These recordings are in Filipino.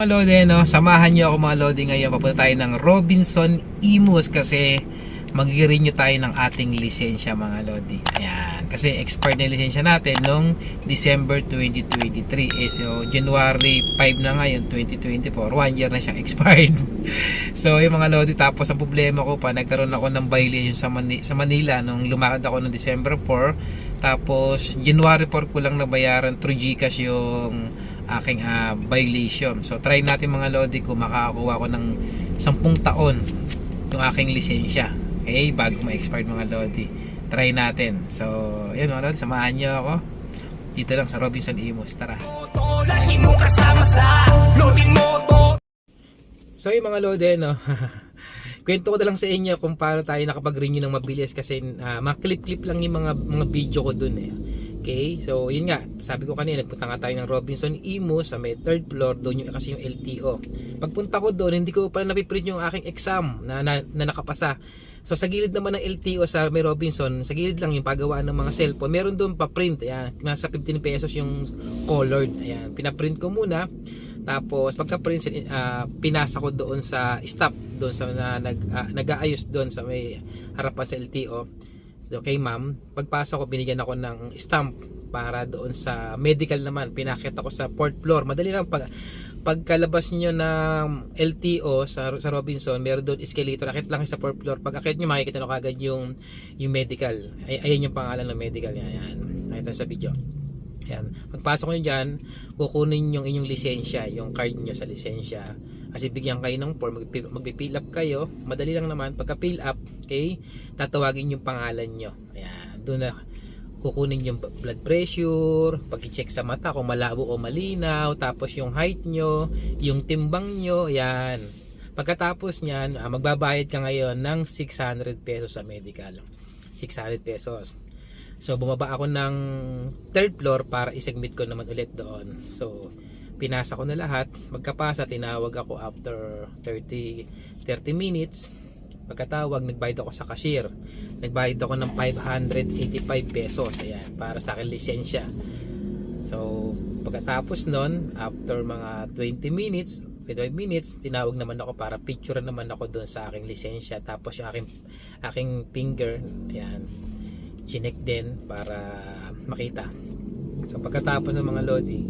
Mga Lodi, no? samahan niyo ako mga Lodi ngayon. Papunta tayo ng Robinson Imus kasi mag-renew tayo ng ating lisensya mga Lodi. Ayan. Kasi expired na lisensya natin noong December 2023. Eh, so, January 5 na ngayon, 2024. One year na siyang expired. so, yung mga Lodi, tapos ang problema ko pa, nagkaroon ako ng violation sa, Mani- sa Manila nung lumakad ako noong December 4. Tapos, January 4 ko lang nabayaran through Gcash yung aking ah, violation. So try natin mga lodi kung makakakuha ko ng 10 taon yung aking lisensya. Okay, bago ma-expire mga lodi. Try natin. So, yun mga lodi, samahan niyo ako. Dito lang sa Robinson Imus. Tara. So yung mga lodi, no? Kwento ko na lang sa inyo kung paano tayo nakapag-renew ng mabilis kasi ah, mga clip-clip lang yung mga mga video ko dun eh. Okay? So, yun nga. Sabi ko kanina, nagpunta nga tayo ng Robinson Imus sa may third floor. Doon yung kasi yung LTO. Pagpunta ko doon, hindi ko pala napiprint yung aking exam na, na, na nakapasa. So, sa gilid naman ng LTO sa may Robinson, sa gilid lang yung pagawaan ng mga cellphone. Meron doon pa-print. Ayan, nasa 15 pesos yung colored. Ayan, pinaprint ko muna. Tapos pagka-print ah, pinasa ko doon sa stop doon sa na, nag ah, nag-aayos doon sa may harapan sa LTO. Okay, ma'am. Pagpasok ko binigyan ako ng stamp para doon sa medical naman. Pinakita ko sa fourth floor. Madali lang pag pagkalabas niyo ng LTO sa, sa Robinson, meron doon escalator. Akit lang sa fourth floor. Pag akit niyo makikita niyo kagad yung yung medical. Ay, ayan yung pangalan ng medical. Ayan. Nakita sa video. Yan. Pagpasok nyo dyan, kukunin yung inyong lisensya, yung card nyo sa lisensya. Kasi bigyan kayo ng form, magpi- magpipill up kayo. Madali lang naman. Pagka fill up, okay, tatawagin yung pangalan nyo. Ayan. Doon na kukunin yung blood pressure, pag-check sa mata kung malabo o malinaw, tapos yung height nyo, yung timbang nyo, yan. Pagkatapos nyan, ah, magbabayad ka ngayon ng 600 pesos sa medical. 600 pesos. So bumaba ako ng third floor para isubmit ko naman ulit doon. So pinasa ko na lahat. Magkapasa tinawag ako after 30 30 minutes. Pagkatawag nagbayad ako sa cashier. Nagbayad ako ng 585 pesos ayan para sa akin lisensya. So pagkatapos nun, after mga 20 minutes, 25 minutes, tinawag naman ako para picture naman ako doon sa aking lisensya. Tapos yung aking, aking finger, ayan, chinek din para makita. So pagkatapos ng mga lodi,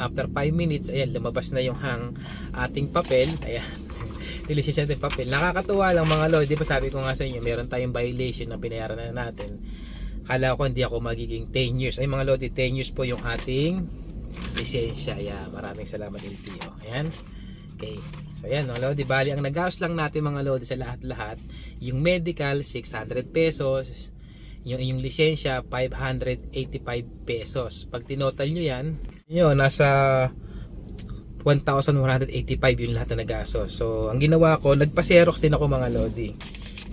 after 5 minutes, ayan, lumabas na yung hang ating papel. Ayan, nilisensya natin papel. Nakakatuwa lang mga lodi, di ba sabi ko nga sa inyo, meron tayong violation na binayaran na natin. Kala ko hindi ako magiging 10 years. Ay mga lodi, 10 years po yung ating lisensya. Yeah, maraming salamat LTO. Ayan. Okay. So ayan, no, Lodi, bali ang nagastos lang natin mga Lodi sa lahat-lahat, yung medical 600 pesos, yung inyong lisensya 585 pesos. Pag tinotal nyo yan, yun, nasa 1,185 yung lahat na nagastos. So, ang ginawa ko, nagpa-xerox din ako mga Lodi.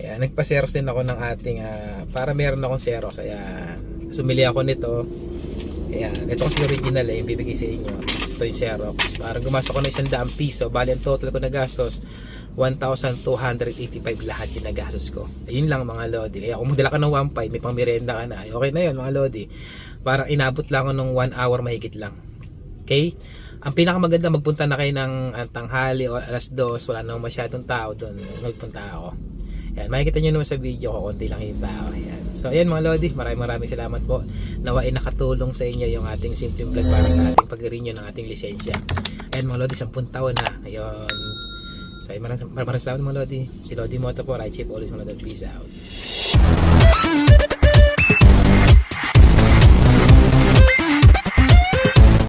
Ayan, nagpa-xerox din ako ng ating, ah, para meron akong xerox. Ayan, sumili ako nito. Ayan, ito kasi original eh, yung bibigay sa inyo. Ito yung Xerox. Parang gumastos ko ng isang daang piso. Bali, ang total ko na gastos, 1,285 lahat yung nagastos ko. Ayun lang mga Lodi. Kaya kung magdala ka ng 1,500, may pang merienda ka na. ay, Okay na yun mga Lodi. Parang inabot lang ako ng 1 hour mahigit lang. Okay? Ang pinakamaganda magpunta na kayo ng ah, tanghali o alas 2, wala nang masyadong tao doon. Magpunta ako. Yan, makikita nyo naman sa video ko, konti lang yung tao. Yan. So, ayan mga Lodi, maraming maraming salamat po. Nawa ay nakatulong sa inyo yung ating simpleng vlog para sa ating pag-renew ng ating lisensya. Ayan mga Lodi, 10 taon na. Ayun. So, ayun, maraming maraming salamat mga Lodi. Si Lodi Moto po, Right Chip, always mga Lodi. Peace out.